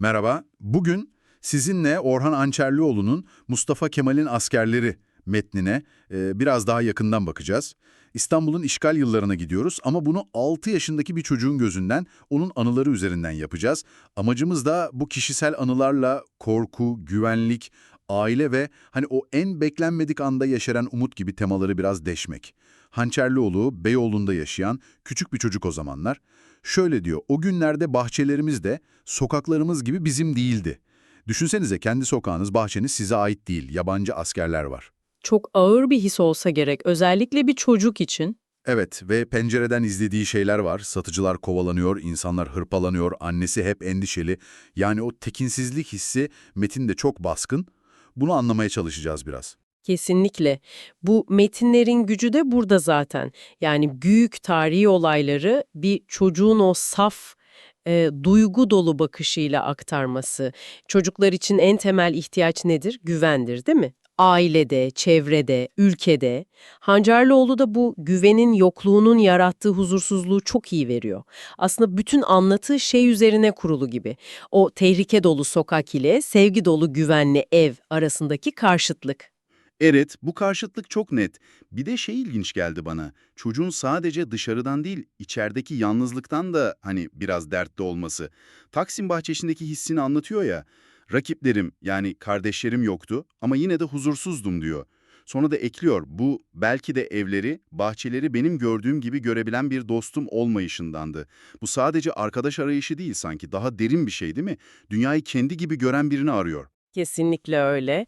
Merhaba, bugün sizinle Orhan Ançerlioğlu'nun Mustafa Kemal'in Askerleri metnine e, biraz daha yakından bakacağız. İstanbul'un işgal yıllarına gidiyoruz ama bunu 6 yaşındaki bir çocuğun gözünden, onun anıları üzerinden yapacağız. Amacımız da bu kişisel anılarla korku, güvenlik, aile ve hani o en beklenmedik anda yaşaran umut gibi temaları biraz deşmek. Hançerlioğlu, Beyoğlu'nda yaşayan küçük bir çocuk o zamanlar. Şöyle diyor, o günlerde bahçelerimiz de sokaklarımız gibi bizim değildi. Düşünsenize kendi sokağınız, bahçeniz size ait değil, yabancı askerler var. Çok ağır bir his olsa gerek, özellikle bir çocuk için. Evet ve pencereden izlediği şeyler var. Satıcılar kovalanıyor, insanlar hırpalanıyor, annesi hep endişeli. Yani o tekinsizlik hissi metinde çok baskın. Bunu anlamaya çalışacağız biraz. Kesinlikle. Bu metinlerin gücü de burada zaten. Yani büyük tarihi olayları bir çocuğun o saf, e, duygu dolu bakışıyla aktarması. Çocuklar için en temel ihtiyaç nedir? Güvendir, değil mi? Ailede, çevrede, ülkede. Hancarlıoğlu da bu güvenin yokluğunun yarattığı huzursuzluğu çok iyi veriyor. Aslında bütün anlatı şey üzerine kurulu gibi. O tehlike dolu sokak ile sevgi dolu güvenli ev arasındaki karşıtlık. Evet, bu karşıtlık çok net. Bir de şey ilginç geldi bana. Çocuğun sadece dışarıdan değil, içerideki yalnızlıktan da hani biraz dertli olması. Taksim bahçesindeki hissini anlatıyor ya. Rakiplerim yani kardeşlerim yoktu ama yine de huzursuzdum diyor. Sonra da ekliyor, bu belki de evleri, bahçeleri benim gördüğüm gibi görebilen bir dostum olmayışındandı. Bu sadece arkadaş arayışı değil sanki, daha derin bir şey değil mi? Dünyayı kendi gibi gören birini arıyor. Kesinlikle öyle.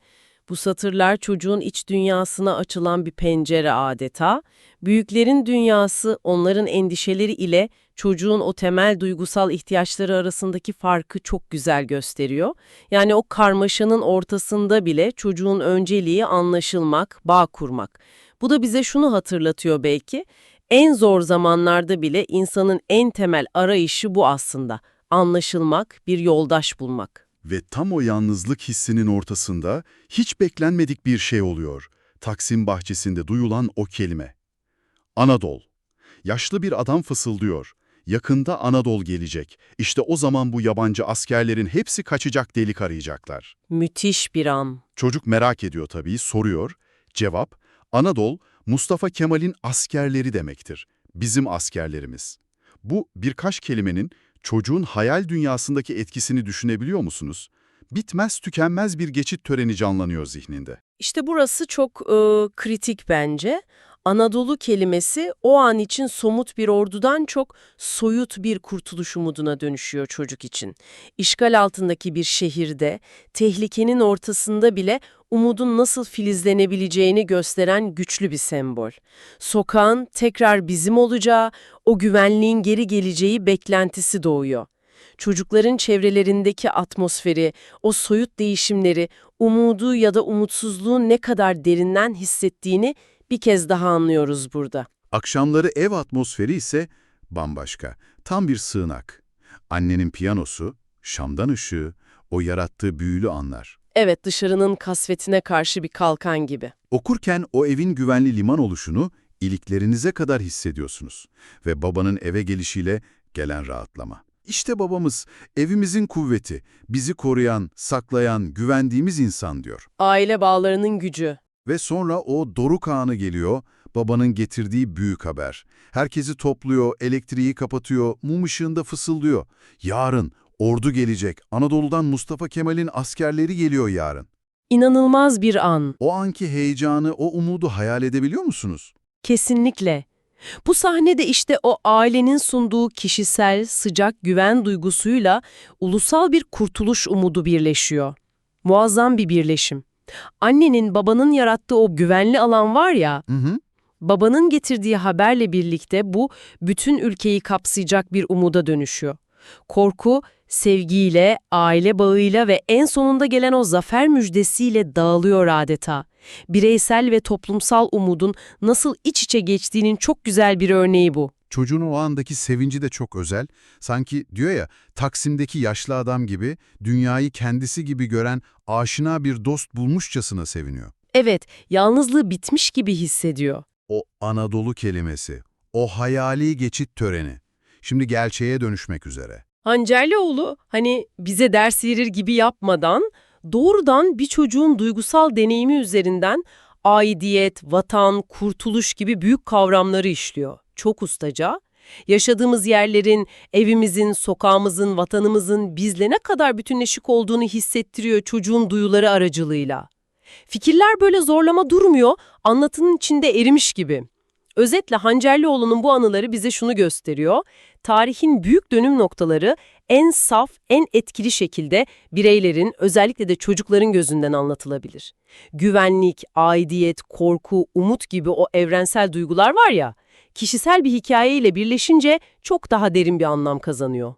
Bu satırlar çocuğun iç dünyasına açılan bir pencere adeta. Büyüklerin dünyası onların endişeleri ile çocuğun o temel duygusal ihtiyaçları arasındaki farkı çok güzel gösteriyor. Yani o karmaşanın ortasında bile çocuğun önceliği anlaşılmak, bağ kurmak. Bu da bize şunu hatırlatıyor belki. En zor zamanlarda bile insanın en temel arayışı bu aslında. Anlaşılmak, bir yoldaş bulmak. Ve tam o yalnızlık hissinin ortasında hiç beklenmedik bir şey oluyor. Taksim bahçesinde duyulan o kelime. Anadol. Yaşlı bir adam fısıldıyor. Yakında Anadol gelecek. İşte o zaman bu yabancı askerlerin hepsi kaçacak delik arayacaklar. Müthiş bir an. Çocuk merak ediyor tabii, soruyor. Cevap, Anadol, Mustafa Kemal'in askerleri demektir. Bizim askerlerimiz. Bu birkaç kelimenin çocuğun hayal dünyasındaki etkisini düşünebiliyor musunuz? Bitmez tükenmez bir geçit töreni canlanıyor zihninde. İşte burası çok e, kritik bence. Anadolu kelimesi o an için somut bir ordudan çok soyut bir kurtuluş umuduna dönüşüyor çocuk için. İşgal altındaki bir şehirde, tehlikenin ortasında bile umudun nasıl filizlenebileceğini gösteren güçlü bir sembol. Sokağın tekrar bizim olacağı, o güvenliğin geri geleceği beklentisi doğuyor. Çocukların çevrelerindeki atmosferi, o soyut değişimleri, umudu ya da umutsuzluğu ne kadar derinden hissettiğini bir kez daha anlıyoruz burada. Akşamları ev atmosferi ise bambaşka. Tam bir sığınak. Annenin piyanosu, şamdan ışığı, o yarattığı büyülü anlar. Evet, dışarının kasvetine karşı bir kalkan gibi. Okurken o evin güvenli liman oluşunu iliklerinize kadar hissediyorsunuz. Ve babanın eve gelişiyle gelen rahatlama. İşte babamız, evimizin kuvveti, bizi koruyan, saklayan, güvendiğimiz insan diyor. Aile bağlarının gücü. Ve sonra o doruk anı geliyor, babanın getirdiği büyük haber. Herkesi topluyor, elektriği kapatıyor, mum ışığında fısıldıyor. Yarın ordu gelecek, Anadolu'dan Mustafa Kemal'in askerleri geliyor yarın. İnanılmaz bir an. O anki heyecanı, o umudu hayal edebiliyor musunuz? Kesinlikle. Bu sahnede işte o ailenin sunduğu kişisel, sıcak güven duygusuyla ulusal bir kurtuluş umudu birleşiyor. Muazzam bir birleşim. Annenin, babanın yarattığı o güvenli alan var ya, Hı hı. babanın getirdiği haberle birlikte bu bütün ülkeyi kapsayacak bir umuda dönüşüyor. Korku, sevgiyle, aile bağıyla ve en sonunda gelen o zafer müjdesiyle dağılıyor adeta. Bireysel ve toplumsal umudun nasıl iç içe geçtiğinin çok güzel bir örneği bu. Çocuğun o andaki sevinci de çok özel. Sanki diyor ya, Taksim'deki yaşlı adam gibi, dünyayı kendisi gibi gören aşina bir dost bulmuşçasına seviniyor. Evet, yalnızlığı bitmiş gibi hissediyor. O Anadolu kelimesi, o hayali geçit töreni. Şimdi gerçeğe dönüşmek üzere. Hancerlioğlu hani bize ders verir gibi yapmadan doğrudan bir çocuğun duygusal deneyimi üzerinden aidiyet, vatan, kurtuluş gibi büyük kavramları işliyor. Çok ustaca. Yaşadığımız yerlerin, evimizin, sokağımızın, vatanımızın bizle ne kadar bütünleşik olduğunu hissettiriyor çocuğun duyuları aracılığıyla. Fikirler böyle zorlama durmuyor, anlatının içinde erimiş gibi. Özetle Hancerlioğlu'nun bu anıları bize şunu gösteriyor. Tarihin büyük dönüm noktaları en saf, en etkili şekilde bireylerin, özellikle de çocukların gözünden anlatılabilir. Güvenlik, aidiyet, korku, umut gibi o evrensel duygular var ya, kişisel bir hikayeyle birleşince çok daha derin bir anlam kazanıyor.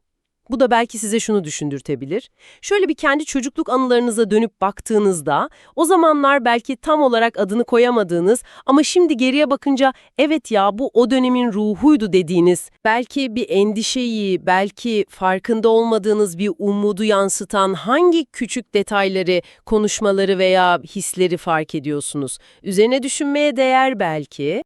Bu da belki size şunu düşündürtebilir. Şöyle bir kendi çocukluk anılarınıza dönüp baktığınızda, o zamanlar belki tam olarak adını koyamadığınız ama şimdi geriye bakınca evet ya bu o dönemin ruhuydu dediğiniz, belki bir endişeyi, belki farkında olmadığınız bir umudu yansıtan hangi küçük detayları, konuşmaları veya hisleri fark ediyorsunuz? Üzerine düşünmeye değer belki.